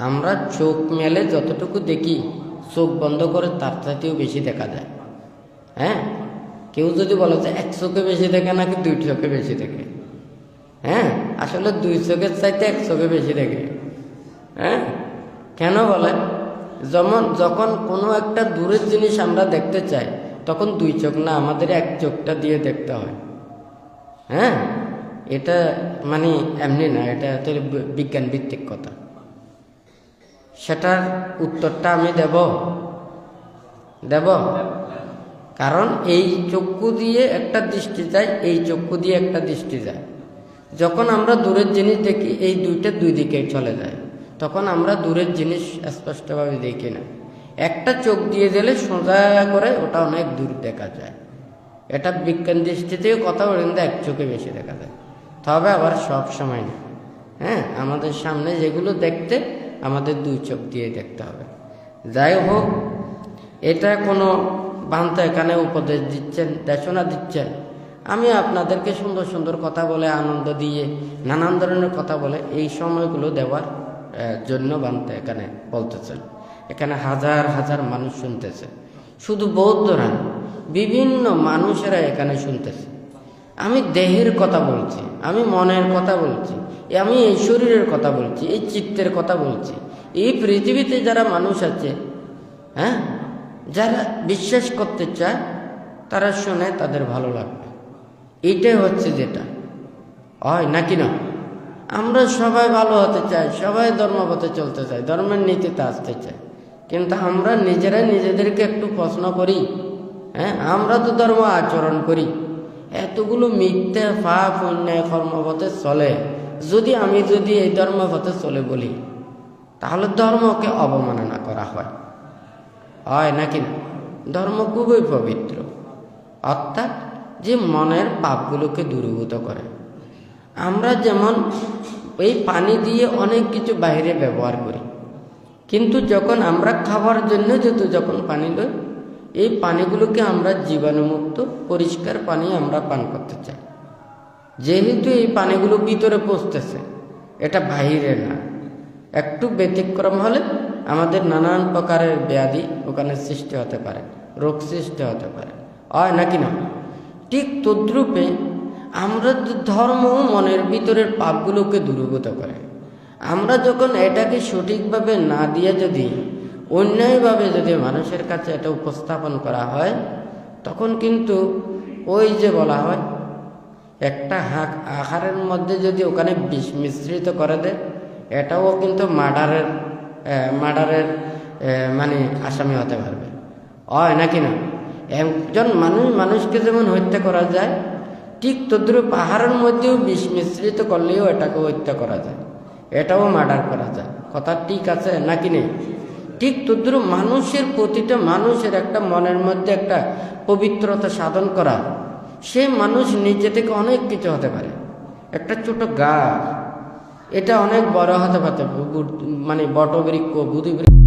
আমরা চোখ মেলে যতটুকু দেখি, চোখ বন্ধ করে তার চাইতেও বেশি দেখা যায়। হ্যাঁ? কেউ যদি বলে যে এক চোখে বেশি দেখে নাকি দুই চোখে বেশি দেখে? হ্যাঁ? আসলে দুই চোখের চাইতে এক চোখে বেশি দেখে। হ্যাঁ? কেন বলে? যেমন যখন কোনো একটা দূরের জিনিস আমরা দেখতে চাই, তখন দুই চোখ না, আমাদের এক চোখটা দিয়ে দেখতে হয়। হ্যাঁ? এটা মানে এমনি না, এটা বিজ্ঞান ভিত্তিক কথা। সেটার উত্তরটা আমি দেব। দেব? কারণ এই চক্ষু দিয়ে একটা দৃষ্টি যায়, এই চক্ষু দিয়ে একটা দৃষ্টি যায়। যখন আমরা দূরের জিনিস দেখি, এই দুইটা দুই দিকে চলে যায়। তখন আমরা দূরের জিনিস স্পষ্টভাবে দেখি না। একটা চোখ দিয়ে দিলে সোজা করে ওটা অনেক দূর দেখা যায়। এটা বিজ্ঞান দৃষ্টিতেও কথা বলে, কিন্তু এক চোখে বেশি দেখা যায়। তবে আবার সব সময় না। হ্যাঁ আমাদের সামনে যেগুলো দেখতে আমাদের দুই চোখ দিয়ে দেখতে হবে। যাই হোক, এটা কোনো বান্ত এখানে উপদেশ দিচ্ছেন, দেশনা দিচ্ছেন। আমি আপনাদেরকে সুন্দর সুন্দর কথা বলে, আনন্দ দিয়ে, নানান ধরনের কথা বলে এই সময়গুলো দেওয়ার জন্য বান্ত এখানে বলতেছেন। এখানে হাজার হাজার মানুষ শুনতেছে। শুধু বৌদ্ধরা বিভিন্ন মানুষেরা এখানে শুনতেছে। আমি দেহের কথা বলছি, আমি মনের কথা বলছি, আমি এই শরীরের কথা বলছি, এই চিত্তের কথা বলছি। এই পৃথিবীতে যারা মানুষ আছে হ্যাঁ যারা বিশ্বাস করতে চায়, তারা শুনে তাদের ভালো লাগবে। এইটাই হচ্ছে যেটা। হয় নাকি না? আমরা সবাই ভালো হতে চাই, সবাই ধর্মপথে চলতে চাই, ধর্মের নীতিতে আসতে চাই। কিন্তু আমরা নিজেরাই নিজেদেরকে একটু প্রশ্ন করি হ্যাঁ আমরা তো ধর্ম আচরণ করি। এতগুলো মিথ্যে পাপ অন্যায় কর্মপথে চলে। যদি আমি যদি এই ধর্মপথে চলে বলি, তাহলে ধর্মকে অবমাননা করা হয়। হয় নাকি না? ধর্ম খুবই পবিত্র। অর্থাৎ যে মনের পাপগুলোকে দূরীভূত করে। আমরা যেমন এই পানি দিয়ে অনেক কিছু বাইরে ব্যবহার করি, কিন্তু যখন আমরা খাবার জন্য যেহেতু যখন পানি লই এই পানিগুলোকে আমরা জীবাণুমুক্ত পরিষ্কার পানি আমরা পান করতে চাই। যেহেতু এই পানিগুলো ভিতরে পচতেছে এটা বাইরে না। একটু ব্যতিক্রম হলে আমাদের নানান প্রকারের ব্যাধি ওখানে সৃষ্টি হতে পারে, রোগ সৃষ্টি হতে পারে। হয় নাকি না? ঠিক তদ্রূপে আমরা ধর্ম মনের ভিতরের পাপগুলোকে দূরীভূত করে। আমরা যখন এটাকে সঠিকভাবে না দিয়ে যদি অন্যায়ভাবে যদি মানুষের কাছে এটা উপস্থাপন করা হয়, তখন কিন্তু ওই যে বলা হয়, একটা হাক আহারের মধ্যে যদি ওখানে বিষ মিশ্রিত করে দেয়, এটাও কিন্তু মার্ডারের মার্ডারের মানে আসামি হতে পারবে। হয় নাকি না? একজন মানুষ, মানুষকে যেমন হত্যা করা যায়, ঠিক তদ্রুপ পাহাড়ের মধ্যেও বিষ মিশ্রিত করলেও এটাকে হত্যা করা যায়। এটাও মার্ডার করা যায়। কথা ঠিক আছে নাকি নেই? ঠিক তদ্রুপ মানুষের প্রতিটা মানুষের একটা মনের মধ্যে একটা পবিত্রতা সাধন করা। সে মানুষ নিজে থেকে অনেক কিছু হতে পারে। একটা ছোট গাছ, এটা অনেক বড় হতে পারে মানে বটবৃক্ষ বুধিবৃক্ষ